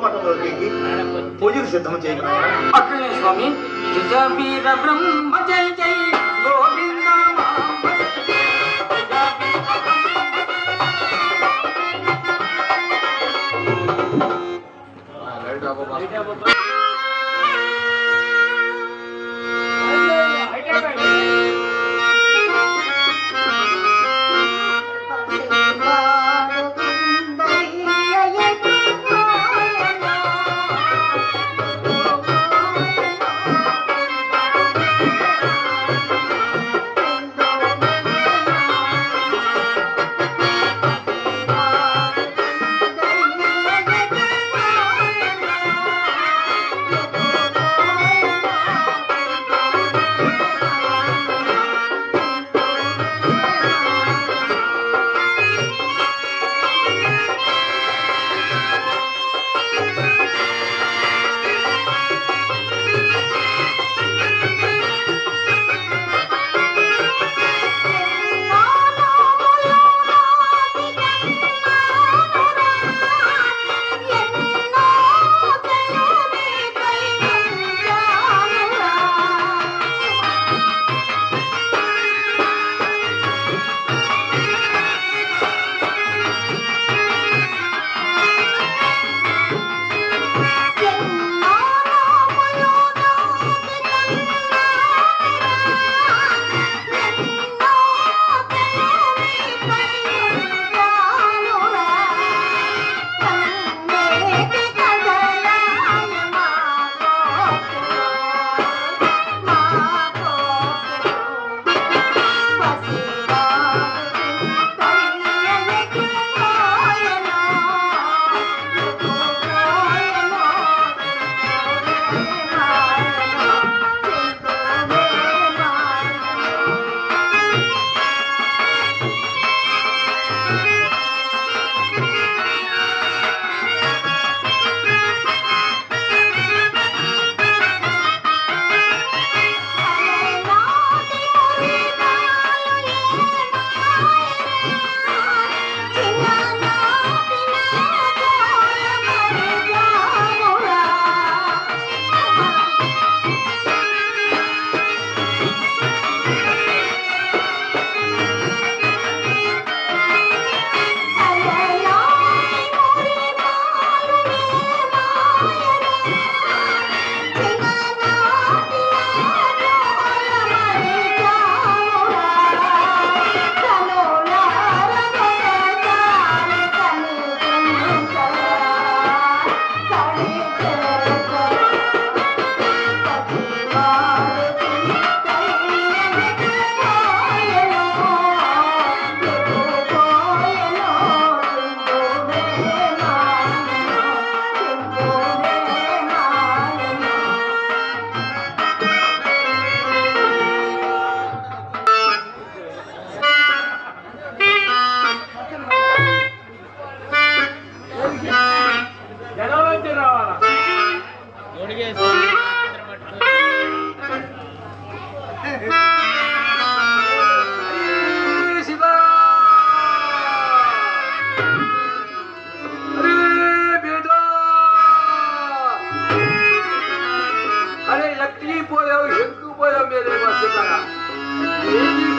గురుదేవా లోమటంలోకి పూజలు సిద్ధం చేయను అట్లనే స్వామి జయ వీర బ్రహ్మ జయ జయ గోవింద మామ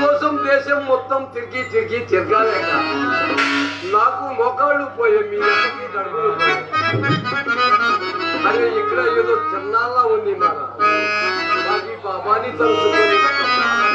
కోసం దేశం మొత్తం తిరిగి తిరిగి తిరగాలేక నాకు మొకాళ్ళు పోయాయి మీ ఎక్కడికి నడుములు పోయాయి. అరే ఇక్కడ ఏదో చిన్నాలా ఉంది నాన్న ಬಾಬಾನಿ ತಲುಪಿಸುವ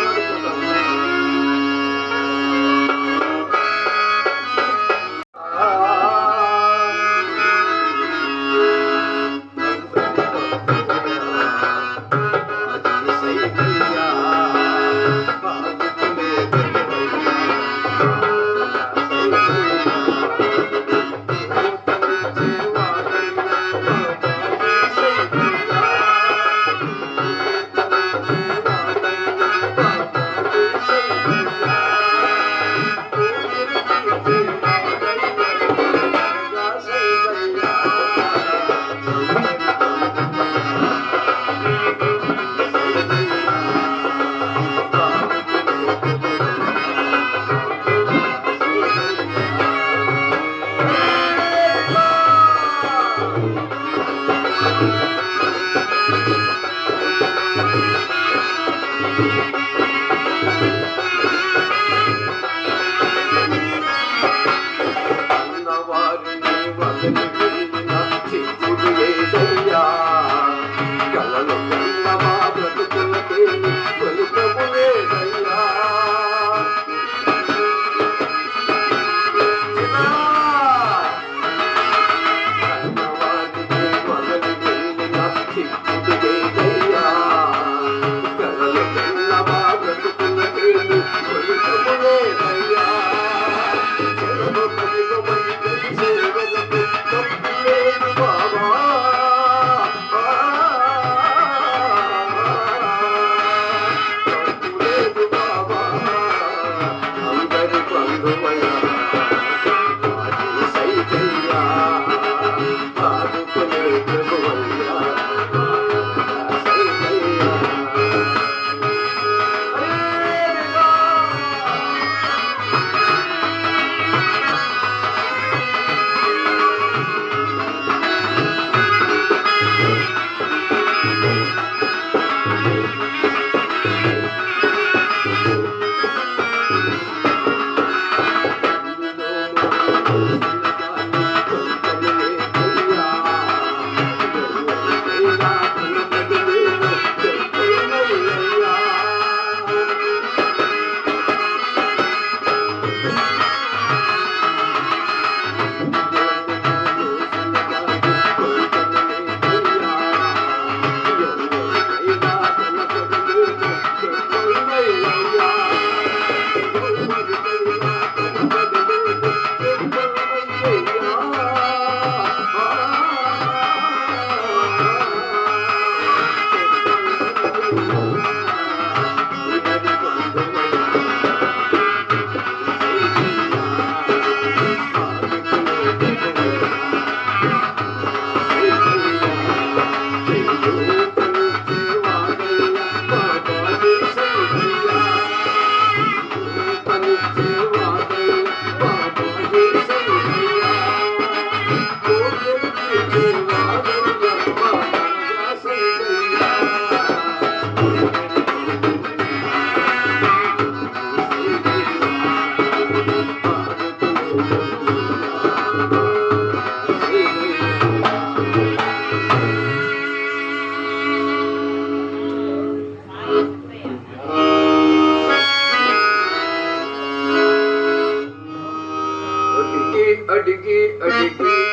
amigo.